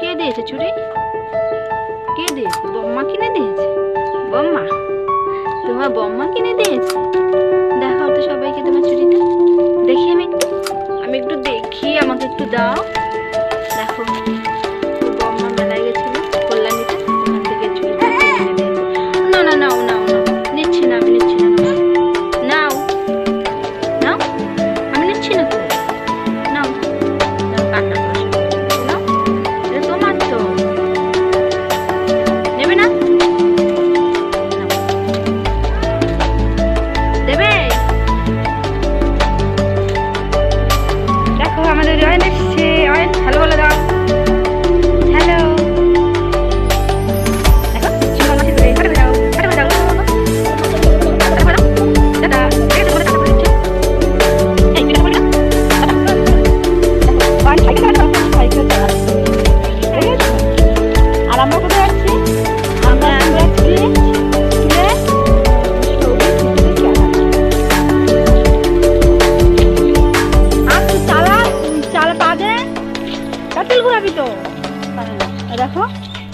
কে দিয়েছে চুড়ি কে দিয়েছে? বম্মা কিনে দিয়েছে? বম্মা? তোমার বম্মা কিনে দিয়েছে? দেখাও তো সবাইকে তোমার চুড়িটা দেখি আমি একটু। আমি একটু দেখি, আমাকে একটু দাও। আমাদের অয়েন এসছে। অয়েন হ্যালো বলে দাও। হ্যালো দেখো চুমা মাসি ধরে হাঁটে যাও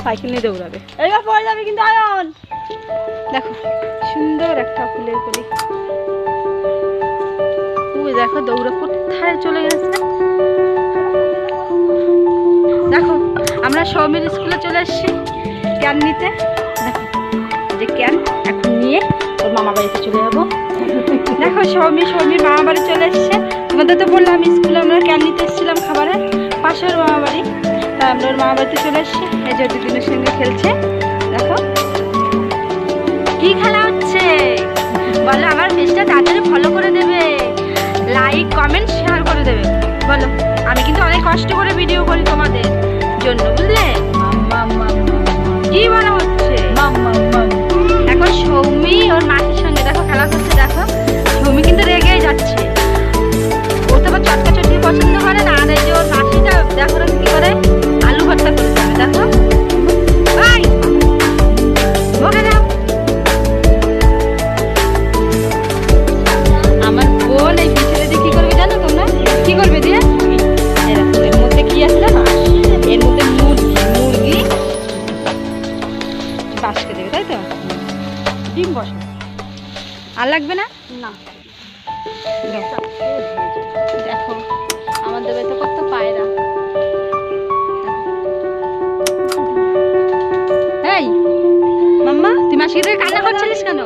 সাইকেল নিয়ে দৌড়াবে। এইবার পড়ে যাবে কিন্তু আয়ন। দেখো, সুন্দর একটা ফুলের কলি। ওই দেখো, দৌড়া কোথায় চলে গেছে। দেখো, আমরা সৌমির স্কুলে চলে এসেছি ক্যান নিতে। যে ক্যান এখন নিয়ে ওর মামা বাড়িতে চলে যাব। দেখো, সৌমি, সৌমির মামা বাড়ি চলে এসছে। তোমাদের তো বললাম, স্কুলে আমরা ক্যান নিতে এসেছিলাম খাবারের। পাশের মামা বাড়ি। তা আমরা ওর মা বাড়িতে চলে এসছি এই যে দিদিনের সঙ্গে খেলছে। দেখো। কি খেলা হচ্ছে? বলো আমার পেজটা তাড়াতাড়ি ফলো করে দেবে। লাইক কমেন্ট শেয়ার করে দেবে। বলো, আমি কিন্তু অনেক কষ্ট করে ভিডিও করি তোমাদের জন্য। তাই তো ডিম বসে আর লাগবে না? না। দেখো আমাদের বাড়িতে কত পায়রা এই মাম্মা তুই থেকে কান্না করছিলিস কেন?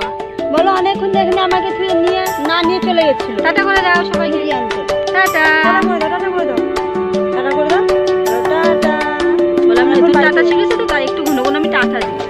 বলো অনেকক্ষণ দেখলে আমাকে তুই নিয়ে না নিয়ে চলে গেছিল। টাটা করে দাও সবাইকে। আনতে। টাটা। টাটা করে দাও টাটা করে দাও। টাটা করে দাও। টাটা বললাম এখন নতুন টাটা চলে- তো তাই একটু ঘন ঘন আমি টাটা দিই।